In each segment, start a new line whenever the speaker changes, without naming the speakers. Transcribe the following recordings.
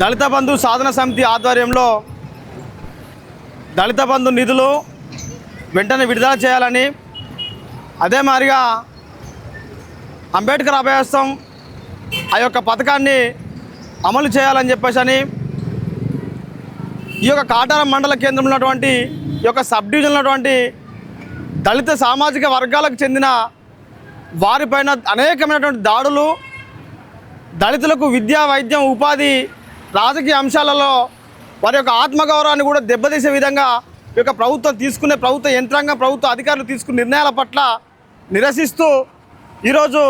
దళిత బంధు సాధన సమితి ఆధ్వర్యంలో దళిత బంధు నిధులు వెంటనే విడుదల చేయాలని అదే మాదిరిగా అంబేద్కర్ అభయస్థం ఆ యొక్క పథకాన్ని అమలు చేయాలని చెప్పేసి అని ఈ యొక్క కాటారం మండల కేంద్రంలో ఉన్నటువంటి ఈ యొక్క సబ్ డివిజన్ ఉన్నటువంటి దళిత సామాజిక వర్గాలకు చెందిన వారిపైన అనేకమైనటువంటి దాడులు దళితులకు విద్యా వైద్యం ఉపాధి రాజకీయ అంశాలలో వారి యొక్క ఆత్మగౌరవాన్ని కూడా దెబ్బతీసే విధంగా ఈ యొక్క ప్రభుత్వం తీసుకునే ప్రభుత్వ యంత్రాంగం ప్రభుత్వ అధికారులు తీసుకునే నిర్ణయాల పట్ల నిరసిస్తూ ఈరోజు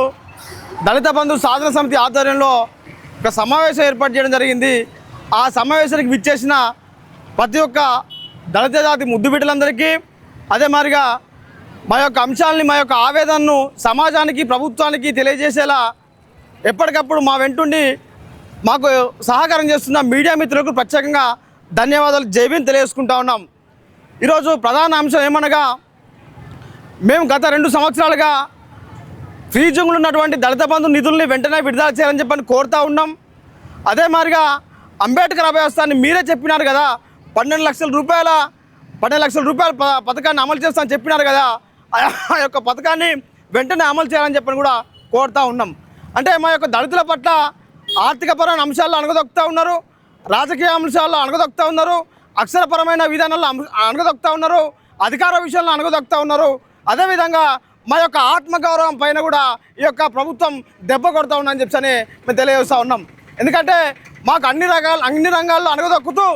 దళిత బంధు సాధన సమితి ఆధ్వర్యంలో ఒక సమావేశం ఏర్పాటు చేయడం జరిగింది. ఆ సమావేశానికి విచ్చేసిన ప్రతి ఒక్క దళిత జాతి ముద్దు బిడ్డలందరికీ అదే మాదిరిగా మా యొక్క అంశాలని మా యొక్క ఆవేదనను సమాజానికి ప్రభుత్వానికి తెలియజేసేలా ఎప్పటికప్పుడు మా వెంటుండి మాకు సహకారం చేస్తున్న మీడియా మిత్రులకు ప్రత్యేకంగా ధన్యవాదాలు. జైబీని తెలియజేసుకుంటా ఉన్నాం. ఈరోజు ప్రధాన అంశం ఏమనగా మేము గత రెండు సంవత్సరాలుగా ఫీజులు ఉన్నటువంటి దళిత బంధు నిధుల్ని వెంటనే విడుదల చేయాలని చెప్పని కోరుతా ఉన్నాం. అదే మాదిరిగా అంబేద్కర్ అభయస్థాన్ని మీరే చెప్పినారు కదా పన్నెండు లక్షల రూపాయల పన్నెండు లక్షల రూపాయల ప- పథకాన్ని అమలు చేస్తామని చెప్పినారు కదా ఆ- ఆ యొక్క పథకాన్ని వెంటనే అమలు చేయాలని చెప్పని కూడా కోరుతా ఉన్నాం. అంటే మా యొక్క దళితుల పట్ల ఆర్థికపరమైన అంశాల్లో అణగదొక్కుతూ ఉన్నారు రాజకీయ అంశాల్లో అణగదొక్కుతూ ఉన్నారు అక్షరపరమైన విధానాల్లో అణగదొక్కుతూ ఉన్నారు అధికార విషయంలో అణగదొక్కుతూ ఉన్నారు. అదేవిధంగా మా యొక్క ఆత్మగౌరవం పైన కూడా ఈ యొక్క ప్రభుత్వం దెబ్బ కొడతా ఉందని చెప్పని మేము తెలియజేస్తూ ఉన్నాం. ఎందుకంటే మాకు అన్ని రకాల అన్ని రంగాల్లో అణగదొక్కుతూ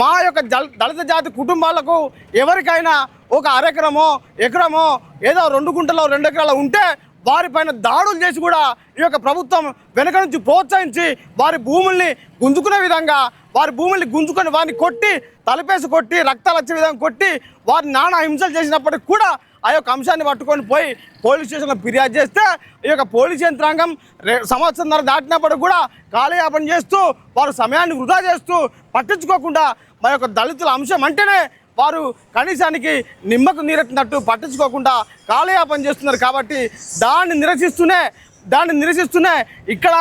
మా యొక్క దళిత జాతి కుటుంబాలకు ఎవరికైనా ఒక అరెకరమో ఎకరమో ఏదో రెండు గుంటలో రెండు ఎకరాలు ఉంటే వారిపైన దాడులు చేసి కూడా ఈ యొక్క ప్రభుత్వం వెనక నుంచి ప్రోత్సహించి వారి భూముల్ని గుంజుకునే విధంగా వారి భూముల్ని గుంజుకొని వారిని కొట్టి తలపేసి కొట్టి రక్తాలు వచ్చే విధంగా కొట్టి వారి నానా హింసలు చేసినప్పటికి కూడా ఆ యొక్క అంశాన్ని పట్టుకొని పోయి పోలీస్ స్టేషన్లో ఫిర్యాదు చేస్తే ఈ యొక్క పోలీస్ యంత్రాంగం రే- సంవత్సరంన్నర దాటినప్పటికి కూడా కాలయాపన చేస్తూ వారు సమయాన్ని వృధా చేస్తూ పట్టించుకోకుండా మా యొక్క దళితుల అంశం అంటేనే వారు కనీసానికి నిమ్మకు నీరెట్టినట్టు పట్టించుకోకుండా కాలయాపన చేస్తున్నారు కాబట్టి దాన్ని నిరసిస్తూనే దాన్ని నిరసిస్తూనే ఇక్కడ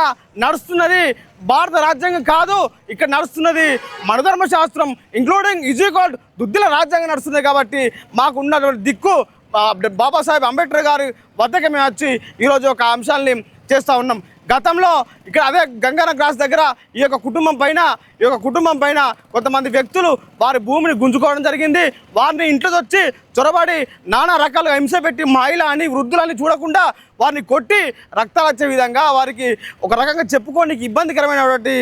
నడుస్తున్నది భారత రాజ్యాంగం కాదు ఇక్కడ నడుస్తున్నది మనధర్మ శాస్త్రం ఇంక్లూడింగ్ ఇజీకోడ్ దుద్దిల రాజ్యాంగం నడుస్తుంది కాబట్టి మాకు ఉన్నటువంటి దిక్కు బాబాసాహెబ్ అంబేద్కర్ గారి వద్దకు మేము వచ్చి ఈరోజు ఒక అంశాలని చేస్తూ ఉన్నాం. గతంలో ఇక్కడ అదే గంగాన క్రాస్ దగ్గర ఈ యొక్క కుటుంబం పైన ఈ యొక్క కుటుంబం పైన కొంతమంది వ్యక్తులు వారి భూమిని గుంజుకోవడం జరిగింది. వారిని ఇంట్లో వచ్చి చొరబడి నానా రకాలుగా హింస పెట్టి మహిళ అని వృద్ధులని చూడకుండా వారిని కొట్టి రక్తాలు వచ్చే విధంగా వారికి ఒక రకంగా చెప్పుకోనికి ఇబ్బందికరమైనటువంటి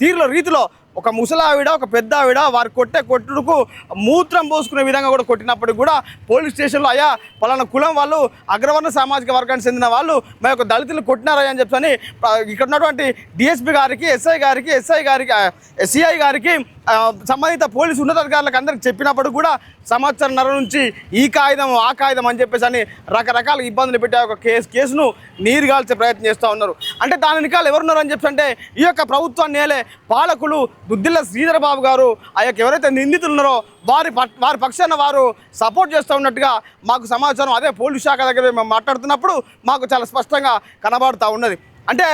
తీరులో రీతిలో ఒక ముసలావిడ ఒక పెద్ద ఆవిడ వారు కొట్టే కొట్టుడుకు మూత్రం పోసుకునే విధంగా కూడా కొట్టినప్పటికి కూడా పోలీస్ స్టేషన్లో అయ్యా పలానా కులం వాళ్ళు అగ్రవర్ణ సామాజిక వర్గానికి చెందిన వాళ్ళు మా యొక్క దళితులు కొట్టినారయ్యా అని చెప్పని ఇక్కడ ఉన్నటువంటి డిఎస్పీ గారికి ఎస్ఐ గారికి ఎస్ఐ గారికి సిఐ గారికి సంబంధిత పోలీసు ఉన్నతాధికారులకు అందరికి చెప్పినప్పుడు కూడా సంవత్సరంన్నర నుంచి ఈ కాగితం ఆ కాగితం అని చెప్పేసి అని రకరకాల ఇబ్బందులు పెట్టే ఒక కేసు కేసును నీరుగాల్చే ప్రయత్నం చేస్తూ ఉన్నారు. అంటే దాని వెనకాల ఎవరున్నారు అని చెప్పి అంటే ఈ యొక్క ప్రభుత్వాన్ని నేలే పాలకులు దుద్దిల్ల శ్రీధరబాబు గారు ఆ యొక్క ఎవరైతే నిందితులు ఉన్నారో వారి పట్- వారి పక్షాన వారు సపోర్ట్ చేస్తూ ఉన్నట్టుగా మాకు సమాచారం అదే పోలీస్ శాఖ దగ్గర మేము మాట్లాడుతున్నప్పుడు మాకు చాలా స్పష్టంగా కనబడుతూ ఉన్నది. అంటే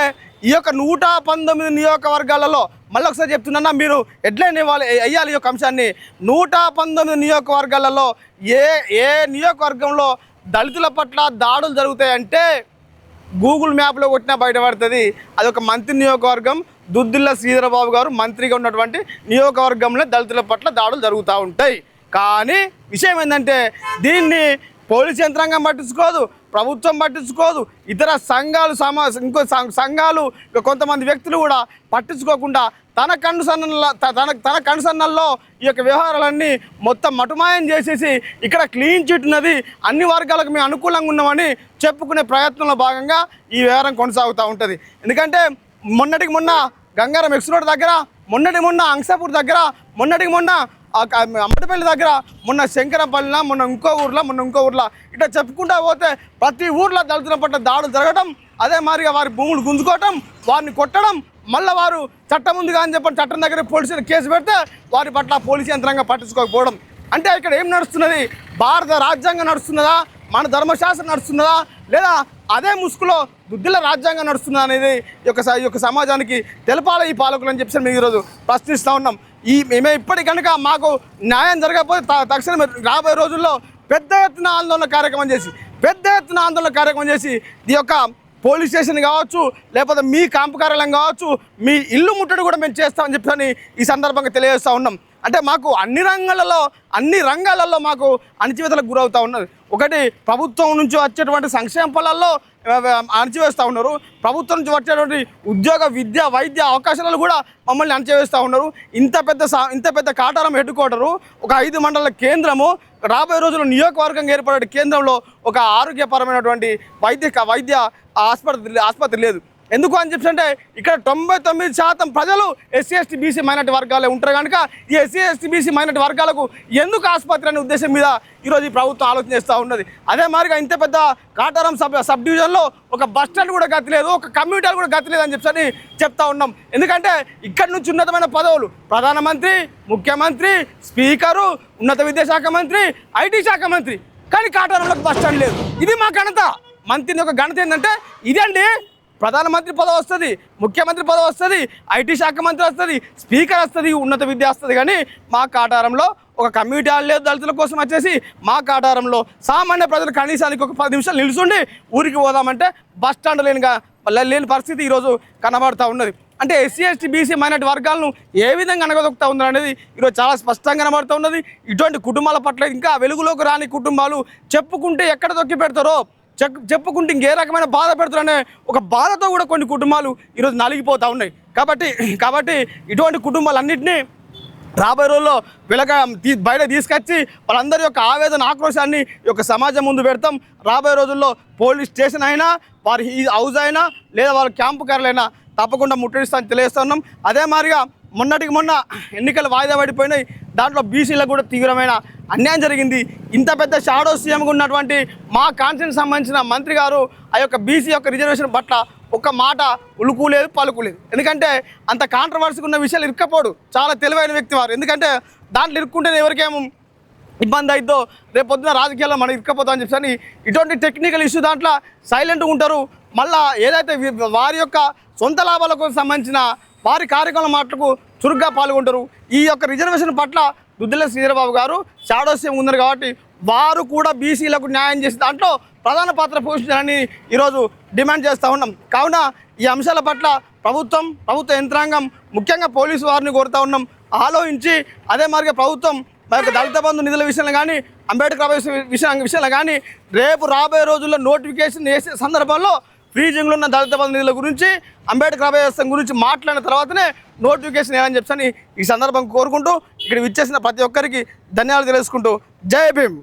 ఈ యొక్క నూట పంతొమ్మిది నియోజకవర్గాలలో మళ్ళీ ఒకసారి చెప్తున్నా మీరు హెడ్లైన్ ఇవ్వాలి అయ్యాలి ఈ యొక్క అంశాన్ని. నూట పంతొమ్మిది నియోజకవర్గాలలో ఏ ఏ నియోజకవర్గంలో దళితుల పట్ల దాడులు జరుగుతాయంటే గూగుల్ మ్యాప్లో కొట్టినా బయటపడుతుంది అది ఒక మంత్రి నియోజకవర్గం దుద్దిల్ల శ్రీధరబాబు గారు మంత్రిగా ఉన్నటువంటి నియోజకవర్గంలో దళితుల పట్ల దాడులు జరుగుతూ ఉంటాయి. కానీ విషయం ఏంటంటే దీన్ని పోలీస్ యంత్రాంగం పట్టించుకోదు ప్రభుత్వం పట్టించుకోదు ఇతర సంఘాలు సమా ఇంకో సంఘాలు కొంతమంది వ్యక్తులు కూడా పట్టించుకోకుండా తన కనుసన్నల త- తన తన కనుసన్నల్లో ఈ యొక్క వ్యవహారాలన్నీ మొత్తం మటుమాయం చేసేసి ఇక్కడ క్లీన్ చిట్ ఉన్నది అన్ని వర్గాలకు మేము అనుకూలంగా ఉన్నామని చెప్పుకునే ప్రయత్నంలో భాగంగా ఈ వ్యవహారం కొనసాగుతూ ఉంటుంది. ఎందుకంటే మొన్నటికి మొన్న గంగారం ఎక్స్ రోడ్ దగ్గర మొన్నటి మొన్న అంశాపూర్ దగ్గర మొన్నటికి మొన్న అమ్మటిపల్లి దగ్గర మొన్న శంకరపల్లిన మొన్న ఇంకో ఊర్లో మొన్న ఇంకో ఊర్లో. ఇట్లా చెప్పుకుంటా పోతే ప్రతి ఊర్లో దళితుల పట్ల దాడులు జరగడం అదే మాదిరిగా వారి భూములు గుంజుకోవటం వారిని కొట్టడం మళ్ళీ వారు చట్టం ఉంది అని చెప్పి చట్టం దగ్గర పోలీసులు కేసు పెడితే వారి పట్ల పోలీసు యంత్రాంగం పట్టించుకోకపోవడం. అంటే ఇక్కడ ఏం నడుస్తున్నది? భారత రాజ్యాంగం నడుస్తున్నదా? మన ధర్మశాస్త్రం నడుస్తున్నదా? లేదా అదే ముసుగులో దుద్దిల రాజ్యాంగం నడుస్తుందా అనేది ఈ యొక్క స- ఈ యొక్క సమాజానికి తెలపాలి ఈ పాలకులు అని చెప్పి మేము ఈరోజు ప్రశ్నిస్తూ ఉన్నాం. ఈ మేము ఇప్పటి కనుక మాకు న్యాయం జరగకపోతే త- తక్షణమే రాబోయే రోజుల్లో పెద్ద ఎత్తున ఆందోళన కార్యక్రమం చేసి పెద్ద ఎత్తున ఆందోళన కార్యక్రమం చేసి ఈ యొక్క పోలీస్ స్టేషన్ కావచ్చు లేకపోతే మీ కాంపు కార్యాలయం కావచ్చు మీ ఇల్లు ముట్టడి కూడా మేము చేస్తామని చెప్పని ఈ సందర్భంగా తెలియజేస్తూ ఉన్నాం. అంటే మాకు అన్ని రంగాలలో అన్ని రంగాలలో మాకు అణచివేతలకు గురవుతూ ఉన్నది ఒకటి ప్రభుత్వం నుంచి వచ్చేటువంటి సంక్షేమ ఫలాల్లో అణచివేస్తూ ఉన్నారు. ప్రభుత్వం నుంచి వచ్చేటువంటి ఉద్యోగ విద్య వైద్య అవకాశాలు కూడా మమ్మల్ని అణచివేస్తూ ఉన్నారు. ఇంత పెద్ద సా- ఇంత పెద్ద కాటారం హెడ్ క్వార్టరు ఒక ఐదు మండల కేంద్రము రాబోయే రోజుల్లో నియోజకవర్గంగా ఏర్పడే కేంద్రంలో ఒక ఆరోగ్యపరమైనటువంటి వైద్య వైద్య ఆసుపత్రి ఆసుపత్రి లేదు. ఎందుకు అని చెప్పి అంటే ఇక్కడ తొంభై తొమ్మిది శాతం ప్రజలు ఎస్సీ ఎస్టీ బీసీ మైనార్టీ వర్గాలే ఉంటారు కనుక ఈ ఎస్సీ ఎస్టీ బీసీ మైనార్టీ వర్గాలకు ఎందుకు ఆసుపత్రి అనే ఉద్దేశం మీద ఈరోజు ఈ ప్రభుత్వం ఆలోచన చేస్తూ ఉన్నది. అదే మాదిరిగా ఇంత పెద్ద కాటారం సబ్ సబ్ డివిజన్లో ఒక బస్ స్టాండ్ కూడా గతి లేదు ఒక కమ్యూనిటీ కూడా గతలేదు అని చెప్పి చెప్తా ఉన్నాం. ఎందుకంటే ఇక్కడి నుంచి ఉన్నతమైన పదవులు ప్రధానమంత్రి ముఖ్యమంత్రి స్పీకరు ఉన్నత విద్యాశాఖ మంత్రి ఐటీ శాఖ మంత్రి. కానీ కాటారంలో బస్ స్టాండ్ లేదు. ఇది మా ఘనత. మంత్రిని ఒక ఘనత ఏంటంటే ఇదండి ప్రధానమంత్రి పదవి వస్తుంది ముఖ్యమంత్రి పదవి వస్తుంది ఐటీ శాఖ మంత్రి వస్తుంది స్పీకర్ వస్తుంది ఉన్నత విద్య వస్తుంది. కానీ మా కాటారంలో ఒక కమ్యూనిటీ హాల్ లేదు దళితుల కోసం వచ్చేసి మా కాటారంలో సామాన్య ప్రజలు కనీసానికి ఒక పది నిమిషాలు నిలుచుండి ఊరికి పోదామంటే బస్ స్టాండ్ లేనిగా లేని పరిస్థితి ఈరోజు కనబడుతూ ఉన్నది. అంటే ఎస్సీ ఎస్టీ బీసీ మైనార్టీ వర్గాలను ఏ విధంగా అనగదొక్కుతా ఉంది అనేది ఈరోజు చాలా స్పష్టంగా కనబడుతూ ఉన్నది. ఇటువంటి కుటుంబాల పట్ల ఇంకా వెలుగులోకి రాని కుటుంబాలు చెప్పుకుంటే ఎక్కడ తొక్కి పెడతారో చెప్పుకుంటే ఇంకే రకమైన బాధ పెడతారనే ఒక బాధతో కూడా కొన్ని కుటుంబాలు ఈరోజు నలిగిపోతూ ఉన్నాయి. కాబట్టి కాబట్టి ఇటువంటి కుటుంబాలన్నింటినీ రాబోయే రోజుల్లో వీళ్ళక తీ బయట తీసుకొచ్చి వాళ్ళందరి యొక్క ఆవేదన ఆక్రోశాన్ని ఈ యొక్క సమాజం ముందు పెడతాం. రాబోయే రోజుల్లో పోలీస్ స్టేషన్ అయినా వారి హౌస్ అయినా లేదా వాళ్ళ క్యాంపు కార్యాలైనా తప్పకుండా ముట్టడిస్తాను తెలియజేస్తున్నాం అదే మాదిరిగా మొన్నటికి మొన్న ఎన్నికలు వాయిదా పడిపోయినాయి. దాంట్లో బీసీలకు కూడా తీవ్రమైన అన్యాయం జరిగింది. ఇంత పెద్ద షాడో సీఎంగా ఉన్నటువంటి మా కాన్స్టిట్యూన్ సంబంధించిన మంత్రి గారు ఆ యొక్క బీసీ యొక్క రిజర్వేషన్ పట్ల ఒక్క మాట ఉలుకు లేదు ఎందుకంటే అంత కాంట్రవర్సీగా ఉన్న విషయాలు ఇరుక్కపోడు. చాలా తెలివైన వ్యక్తి వారు. ఎందుకంటే దాంట్లో ఇరుక్కుంటే ఎవరికేమో ఇబ్బంది అయిద్దో రేపు పొద్దున రాజకీయాల్లో మనం ఇరుక్కపోతాం అని చెప్పి ఇటువంటి టెక్నికల్ ఇష్యూ దాంట్లో సైలెంట్గా ఉంటారు. మళ్ళీ ఏదైతే వారి యొక్క సొంత లాభాలకు సంబంధించిన వారి కార్యక్రమం మాటలకు చురుగ్గా పాల్గొంటారు. ఈ యొక్క రిజర్వేషన్ పట్ల దుద్దిల శ్రీధరబాబు గారు షాడోస్యం ఉన్నారు కాబట్టి వారు కూడా బీసీలకు న్యాయం చేసే దాంట్లో ప్రధాన పాత్ర పోషించాలని ఈరోజు డిమాండ్ చేస్తూ ఉన్నాం. కావున ఈ అంశాల పట్ల ప్రభుత్వం ప్రభుత్వ యంత్రాంగం ముఖ్యంగా పోలీసు వారిని కోరుతా ఉన్నాం. ఆలోచించి అదే మార్గ ప్రభుత్వం మరి యొక్క దళిత బంధు నిధుల విషయంలో కానీ అంబేద్కర్ విషయం విషయంలో కానీ రేపు రాబోయే రోజుల్లో నోటిఫికేషన్ వేసే సందర్భంలో ఫ్రీజింగ్లో ఉన్న దళిత బంధు నిధుల గురించి అంబేద్కర్ అభయస్థం గురించి మాట్లాడిన తర్వాతనే నోటిఫికేషన్ ఏమని చెప్పని ఈ సందర్భం కోరుకుంటూ ఇక్కడ విచ్చేసిన ప్రతి ఒక్కరికి ధన్యవాదాలు తెలుసుకుంటూ. జై భీమ్.